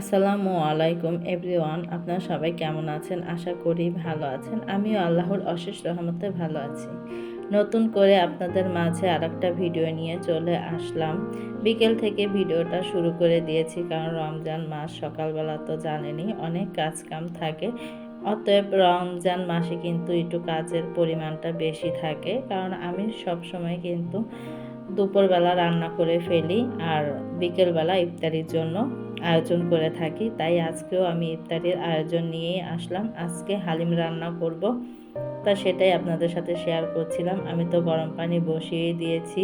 আসসালামু আলাইকুম এভরিওয়ান, আপনারা সবাই কেমন আছেন? আশা করি ভালো আছেন। আমিও আল্লাহর অশেষ রহমতে ভালো আছি। নতুন করে আপনাদের মাঝে আর একটা ভিডিও নিয়ে চলে আসলাম। বিকেল থেকে ভিডিওটা শুরু করে দিয়েছি কারণ রমজান মাস সকালবেলা তো জানেনি অনেক কাজ কাম থাকে। অতএব রমজান মাসে কিন্তু একটু কাজের পরিমাণটা বেশি থাকে কারণ আমি সব সময় কিন্তু দুপুরবেলা রান্না করে ফেলি আর বিকেলবেলা ইফতারির জন্য আয়োজন করে থাকি, তাই আজকেও আমি ইফতারির আয়োজন নিয়েই আসলাম। আজকে হালিম রান্না করব, তা সেটাই আপনাদের সাথে শেয়ার করছিলাম। আমি তো গরম পানি বসিয়ে দিয়েছি।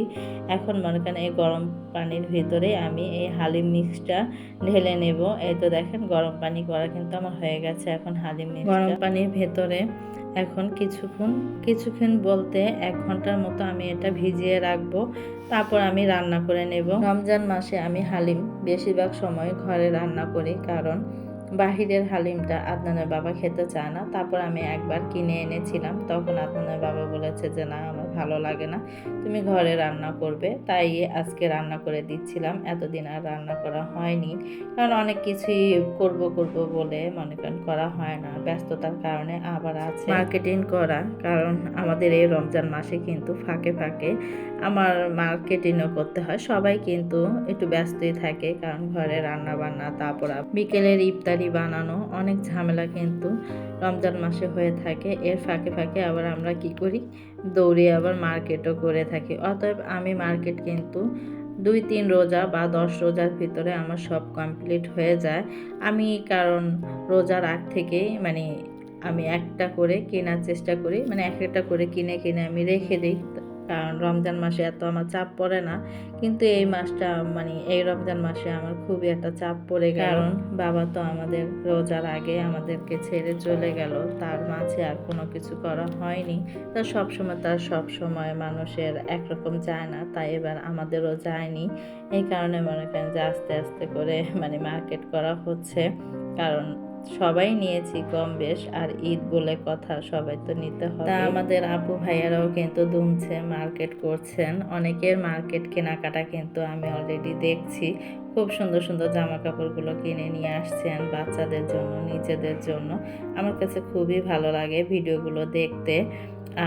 এখন মনে করেন এই গরম পানির ভিতরে আমি এই হালিম মিক্সটা ঢেলে নেব। এই তো দেখেন গরম পানি করা কিন্তু আমার হয়ে গেছে এখন হালিম মিক্স গরম পানির ভেতরে এখন কিছুক্ষণ কিছুক্ষণ বলতে এক ঘণ্টার মতো আমি এটা ভিজিয়ে রাখব, তারপর আমি রান্না করে নেব। রমজান মাসে আমি হালিম বেশিরভাগ সময় ঘরে রান্না করি, কারণ বাহিরের হালিমটা আদনানের বাবা খেতে চায় না। তারপর আমি একবার কিনে এনেছিলাম, তখন আদনানের বাবা বলেছে যে, না ভালো লাগে না। তুমি ঘরে রান্না করবে, তাই আজকে রান্না করে দিচ্ছিলাম। এতদিন আর রান্না করা হয়নি। কারণ অনেক কিছুই করব করব বলে মনে করেন করা হয় না। ব্যস্ততার কারণে আবার আছে। মার্কেটিং করা, কারণ আমাদের এই রমজান মাসে কিন্তু ফাঁকে ফাঁকে আমার মার্কেটিংও করতে হয়। সবাই কিন্তু একটু ব্যস্তই থাকে, কারণ ঘরে রান্না বান্না তারপর বিকেলের ইফতারি বানানো, অনেক ঝামেলা কিন্তু রমজান মাসে হয়ে থাকে। এর ফাঁকে ফাঁকে আবার আমরা কি করি? দৌড়ে আবার মার্কেটও করে থাকি। অতএব আমি মার্কেট কিন্তু দুই তিন রোজা বা দশ রোজার ভিতরে আমার সব কমপ্লিট হয়ে যায়। আমি কারণ রোজার আগ থেকেই মানে আমি একটা করে কেনার চেষ্টা করি মানে এক একটা করে কিনে কিনে আমি রেখে দিই। কারণ রমজান মাসে এত আমার চাপ পড়ে না। কিন্তু এই মাসটা মানে এই রমজান মাসে আমার খুবই একটা চাপ পড়ে গেল। কারণ? বাবা তো আমাদের রোজার আগে আমাদেরকে ছেড়ে চলে গেল। তার মাঝে আর কোনো কিছু করা হয়নি। তা সবসময় তার সব সময় মানুষের একরকম যায় না। তাই এবার আমাদেরও যায়নি। এই কারণে মনে করেন যে আস্তে আস্তে করে মানে মার্কেট করা হচ্ছে। কারণ সবাই নিয়েছি কম বেশ, আর ঈদ বলে কথা সবাই তো নিতে হবে। তা আমাদের আপু ভাইয়ারাও কিন্তু দুমছে, মার্কেট করছেন। অনেকের মার্কেট কেনাকাটা কিন্তু আমি অলরেডি দেখছি। খুব সুন্দর সুন্দর জামা কাপড়গুলো কিনে নিয়ে আসছেন বাচ্চাদের জন্য, নিজেদের জন্য। আমার কাছে খুবই ভালো লাগে ভিডিওগুলো দেখতে।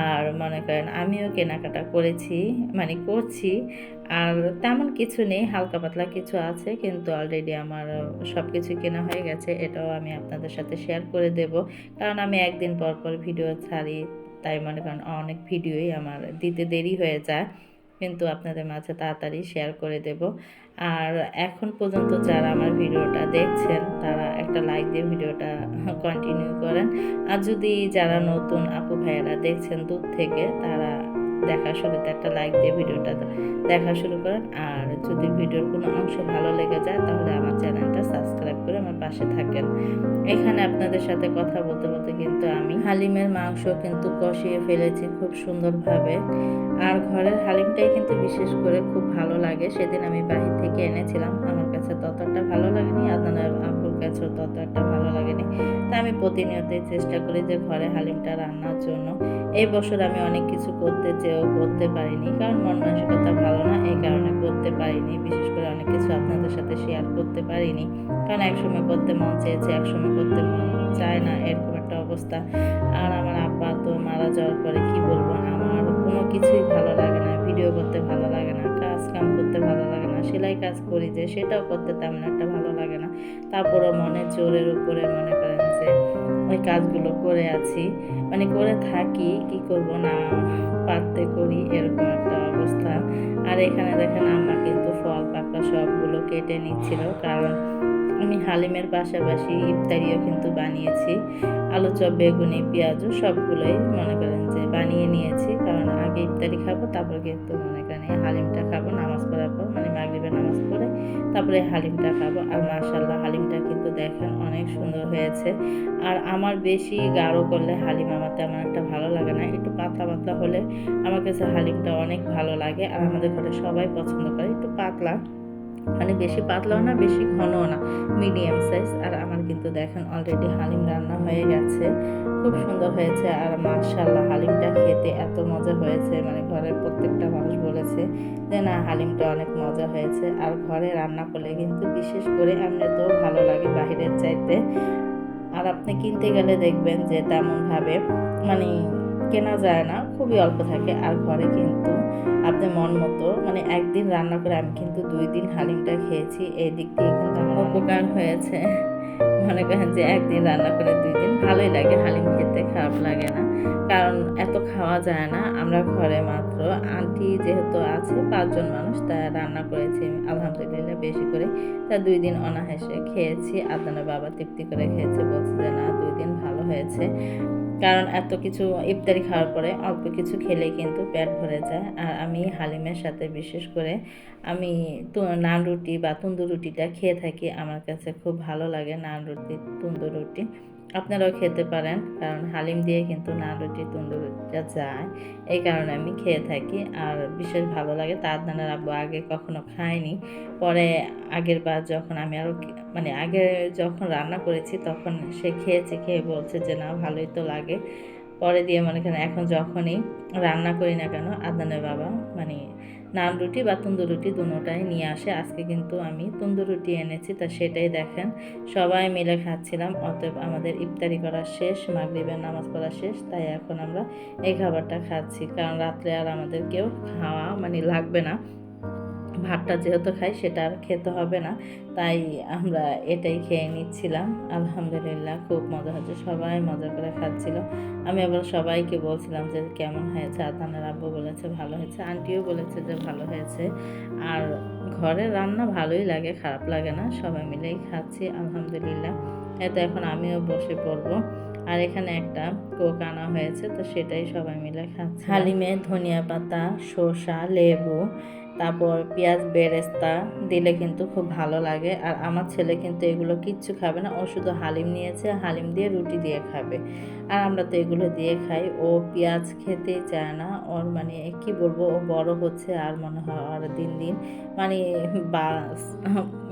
আর মনে করেন আমিও কেনাকাটা করেছি মানে করছি। আর তেমন কিছু নেই, হালকা পাতলা কিছু আছে, কিন্তু অলরেডি আমার সব কিছু কেনা হয়ে গেছে, এটাও আমি আপনাদের সাথে শেয়ার করে দেব। কারণ আমি একদিন পর পর ভিডিও ছাড়ি, তাই মনে করেন অনেক ভিডিওই আমার দিতে দেরি হয়ে যায়। কিন্তু আপনাদের মাঝে তাড়াতাড়ি শেয়ার করে দেব। আর এখন পর্যন্ত যারা আমার ভিডিওটা দেখছেন, তারা একটা লাইক দিয়ে ভিডিওটা কন্টিনিউ করেন। আর যদি যারা নতুন আপু ভাইয়েরা দেখছেন দূর থেকে, তারা দেখা শুরুতে একটা লাইক দিয়ে ভিডিওটা দেখা শুরু করেন। আর যদি ভিডিওর কোনো অংশ ভালো লেগে যায়, তাহলে আমার চ্যানেলটা সাবস্ক্রাইব করে আমার পাশে থাকেন। এখানে আপনাদের সাথে কথা বলতে বলতে কিন্তু আমি হালিমের মাংস কিন্তু কষিয়ে ফেলেছি খুব সুন্দরভাবে। আর ঘরের হালিমটাই কিন্তু বিশেষ করে খুব ভালো লাগে। সেদিন আমি বাহির থেকে এনেছিলাম। আমার কাছে ততটা ভালো লাগেনি আপনার আপুর কাছেও তত একটা ভালো লাগেনি। তা আমি প্রতিনিয়তই চেষ্টা করি যে ঘরে হালিমটা রান্নার জন্য। এই বছর আমি অনেক কিছু করতে চেয়েও করতে পারিনি, কারণ মন মানসিকতা ভালো না, এই কারণে করতে পারিনি, বিশেষ করে অনেক কিছু আপনাদের সাথে শেয়ার করতে পারিনি। কারণ একসময় করতে মন চেয়েছে, একসময় করতে মন চায় না, এরকম একটা অবস্থা। আর আমার আব্বা তো মারা যাওয়ার পরে কি বলব, আমার কোনো কিছুই ভালো লাগে না ভিডিও করতে ভালো লাগে না, কাজ কাম করতে ভালো লাগে না, সেলাই কাজ করি যে, সেটাও করতে তেমন একটা ভালো লাগে না। তারপরও মনে জোরের উপরে মনে করেন যে ওই কাজগুলো করে আছি। মানে করে থাকি, কি করব না, পারতে করি, এরকম একটা অবস্থা। আর এখানে দেখেন আমরা কিন্তু ফল পাকড়া সবগুলো কেটে নিচ্ছিল। কারণ আমি হালিমের পাশাপাশি ইফতারিও কিন্তু বানিয়েছি। আলু চপ, বেগুনি পেঁয়াজও সবগুলোই মনে করেন যে বানিয়ে নিয়েছি। কারণ আগে ইফতারি খাব, তারপর কিন্তু মনে করেন হালিমটা খাব, নামাজ পড়ার পর মানে মাগরিবের নামাজ পড়ে, তারপরে হালিমটা খাব। আর মাশাল্লাহ হালিমটা কিন্তু দেখেন অনেক সুন্দর হয়েছে। আর আমার বেশি গাঢ় করলে হালিম আমার তেমন একটা ভালো লাগে না। একটু পাতলা পাতলা হলে আমার কাছে হালিমটা অনেক ভালো লাগে আর আমাদের ঘরে সবাই পছন্দ করে। একটু পাতলা মানে বেশি পাতলাও না, বেশি ঘনও না মিডিয়াম সাইজ আর আমার কিন্তু দেখেন অলরেডি হালিম রান্না হয়ে গেছে। খুব সুন্দর হয়েছে। আর মার্শাল্লাহ হালিমটা খেতে এত মজা হয়েছে। মানে ঘরের প্রত্যেকটা বলেছে যে, না, হালিমটা অনেক মজা হয়েছে। আর ঘরে রান্না করলে কিন্তু বিশেষ করে এমনিতেও ভালো লাগে বাহিরের চাইতে। আর আপনি কিনতে গেলে দেখবেন যে, তেমনভাবে মানে কেনা যায় না, খুবই অল্প থাকে। আর ঘরে কিন্তু আপনি মন মতো মানে একদিন রান্না করে আমি কিন্তু দুই দিন হালিমটা খেয়েছি। এই দিক দিয়ে কিন্তু আমার উপকার হয়েছে। মনে করেন যে একদিন রান্না করে দুই দিন ভালোই লাগে, হালিম খেতে খারাপ লাগে না। কারণ এত খাওয়া যায় না। আমরা ঘরে মাত্র আন্টি যেহেতু আছে, পাঁচজন মানুষ তা রান্না করেছি আলহামদুলিল্লাহ বেশি করে। তা দুই দিন অনাহাসে খেয়েছি। আদানের বাবা তৃপ্তি করে খেয়েছে, বলছে যে, না, দুই দিন ভালো হয়েছে। কারণ এত কিছু ইফতারি খাওয়ার পরে অল্প কিছু খেলে কিন্তু পেট ভরে যায়। আর আমি হালিমের সাথে বিশেষ করে আমি নান রুটি বা তন্দুর রুটিটা খেয়ে থাকি। আমার কাছে খুব ভালো লাগে নান রুটি, তন্দুর রুটি। আপনারাও খেতে পারেন, কারণ হালিম দিয়ে কিন্তু নান, রুটি তন্দুরিটা যায় এই কারণে আমি খেয়ে থাকি। আর বিশেষ ভালো লাগে, তার দানার আব্বু আগে কখনো খায়নি। পরে আগের বার যখন আমি আরও মানে আগে যখন রান্না করেছি, তখন সে খেয়েছে, খেয়ে বলছে যে, না, ভালোই তো লাগে। পরে দিয়ে মনে করেন এখন যখনই রান্না করি না কেন আদানের বাবা মানে নান রুটি বা তন্দুর রুটি দুটোটাই নিয়ে আসে। আজকে কিন্তু আমি তন্দুর রুটি এনেছি, তা সেটাই দেখেন। সবাই মিলে খাচ্ছিলাম, অতএব আমাদের ইফতারি করা শেষ, মাগরিবের নামাজ পড়া শেষ, তাই এখন আমরা এই খাবারটা খাচ্ছি। কারণ রাত্রে আর আমাদের কেউ খাওয়া মানে লাগবে না। ভাতটা যেহেতু খাই, সেটা আর খেতে হবে না। তাই আমরা এটাই খেয়ে নিচ্ছিলাম। আলহামদুলিল্লাহ, খুব মজা হচ্ছে সবাই মজা করে খাচ্ছিল। আমি আবার সবাইকে বলছিলাম যে, কেমন হয়েছে? আদানের আব্বু বলেছে, ভালো হয়েছে। আন্টিও বলেছে যে, ভালো হয়েছে। আর ঘরে রান্না ভালোই লাগে, খারাপ লাগে না। সবাই মিলেই খাচ্ছি, আলহামদুলিল্লাহ। এতে এখন আমিও বসে পড়ব। আর এখানে একটা কোক আনা হয়েছে, তো সেটাই সবাই মিলে খাচ্ছে। হালিমে ধনিয়া পাতা, শসা, লেবু তারপর পেঁয়াজ, বেরেস্তা দিলে কিন্তু খুব ভালো লাগে। আর আমার ছেলে কিন্তু এগুলো কিচ্ছু খাবে না। ও শুধু হালিম নিয়েছে, হালিম দিয়ে রুটি দিয়ে খাবে। আর আমরা তো এগুলো দিয়ে খাই। ও পেঁয়াজ খেতেই চায় না। ওর মানে কি বলব? ও বড় হচ্ছে আর মনে হয় আর দিন দিন মানে বা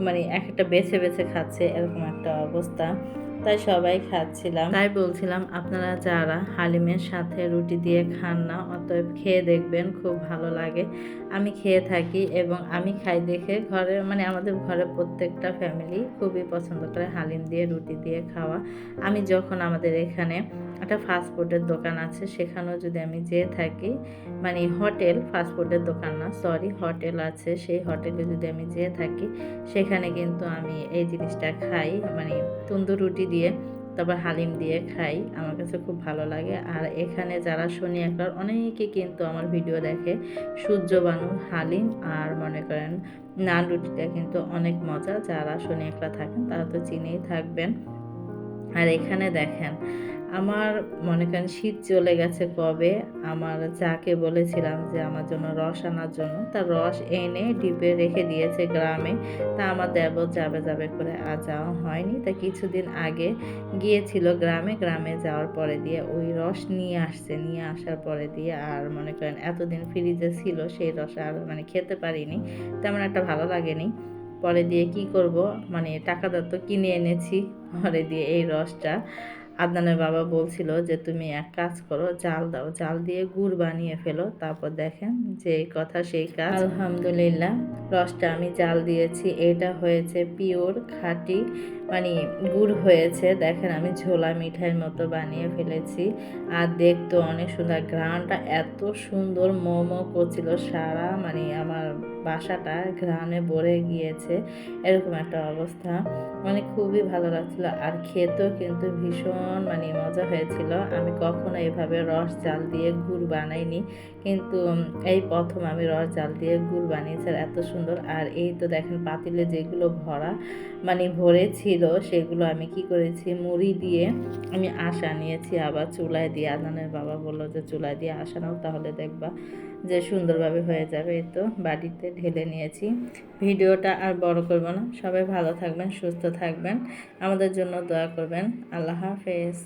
মানে একটা বেছে বেছে খাচ্ছে, এরকম একটা অবস্থা। তাই সবাই খাচ্ছিলাম। তাই বলছিলাম, আপনারা যারা হালিমের সাথে রুটি দিয়ে খান না, অতএব খেয়ে দেখবেন, খুব ভালো লাগে। আমি খেয়ে থাকি এবং আমি খাই দেখে ঘরে মানে আমাদের ঘরে প্রত্যেকটা ফ্যামিলি খুবই পছন্দ করে হালিম দিয়ে রুটি দিয়ে খাওয়া। আমি যখন আমাদের এখানে একটা ফাস্টফুডের দোকান আছে, সেখানেও যদি আমি যেয়ে থাকি মানে হোটেল ফাস্টফুডের দোকান না সরি হোটেল আছে, সেই হোটেলে যদি আমি যেয়ে থাকি, সেখানে কিন্তু আমি এই জিনিসটা খাই মানে তন্দুর রুটি দিয়ে তারপর হালিম দিয়ে খাই। আমার কাছে খুব ভালো লাগে। আর এখানে যারা শনি একবার অনেকে কিন্তু আমার ভিডিও দেখে। সূর্য বানু হালিম আর মনে করেন নান রুটিটা কিন্তু অনেক মজা। যারা শনি একলা থাকেন তারা তো চিনেই থাকবেন। আর এখানে দেখেন আমার মনে করেন শীত চলে গেছে কবে, আমার যাকে বলেছিলাম যে আমার জন্য রস আনার জন্য, তার রস এনে ডিপে রেখে দিয়েছে গ্রামে, তা আমার দেব যাবে যাবে করে আর যাওয়া হয়নি। তা কিছুদিন আগে গিয়েছিল গ্রামে গ্রামে যাওয়ার পরে দিয়ে ওই রস নিয়ে আসছে, নিয়ে আসার পরে দিয়ে আর মনে করেন এতদিন ফ্রিজে ছিল, সেই রস আর মানে খেতে পারিনি, তেমন একটা ভালো লাগেনি। পরে দিয়ে কি করব মানে টাকা দত্ত কিনে এনেছি, পরে দিয়ে এই রসটা আদনানের বাবা বলছিল যে তুমি এক কাজ করো জাল দাও। জাল দিয়ে গুড় বানিয়ে ফেলো তারপর দেখেন যে কথা সেই কাজ। আলহামদুলিল্লাহ। রসটা আমি জাল দিয়েছি এটা হয়েছে পিওর খাঁটি মানে গুড় হয়েছে। দেখেন আমি ঝোলা মিঠাইয়ের মতো বানিয়ে ফেলেছি। আর দেখতো অনেক সুন্দর। গ্রানটা এত সুন্দর। মোমো করছিল সারা মানে আমার বাসাটা ঘ্রাণে ভরে গিয়েছে। এরকম একটা অবস্থা। মানে খুবই ভালো লাগছিল। আর খেতেও কিন্তু ভীষণ মানে মজা হয়েছিল। আমি কখনো এভাবে রস জাল দিয়ে গুড় বানাইনি। কিন্তু এই প্রথম আমি রস জাল দিয়ে গুড় বানিয়েছি এত সুন্দর। আর এই তো দেখেন পাতিলে যেগুলো ভরা মানে ভরে ছিল, সেগুলো আমি কি করেছি? মুড়ি দিয়ে আমি আশা নিয়েছি আবার চুলায় দিয়ে আজানের বাবা বলল যে, চুলায় দিয়ে আশা নাও তাহলে দেখবা যে সুন্দরভাবে হয়ে যাবে। এই তো বাড়িতে ঢেলে নিয়েছি। ভিডিওটা আর বড় করব না। সবাই ভালো থাকবেন, সুস্থ থাকবেন। আমাদের জন্য দোয়া করবেন। আল্লাহ হাফেজ।